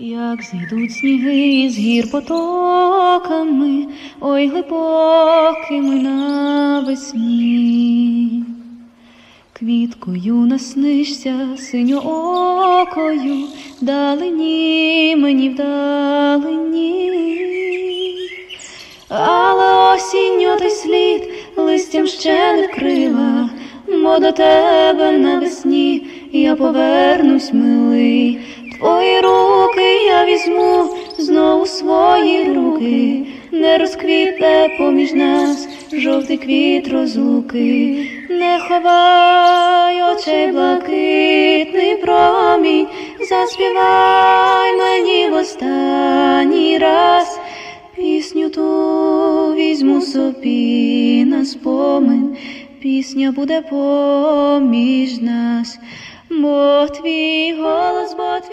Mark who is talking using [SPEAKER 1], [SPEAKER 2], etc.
[SPEAKER 1] Як зійдуть сніги з гір потоками, ой глибокими навесні. Квіткою наснишся синьоокою, вдалині мені вдалині. Але осінню той слід листям ще не вкрила, бо до тебе навесні я повернусь, милий. Візьму знову свої руки, не розквітне поміж нас жовтий квіт розлуки, не ховай очей блакитний промінь, заспівай мені в останній раз. Пісню ту візьму собі на спомин, пісня буде поміж нас, бо твій голос, бо твій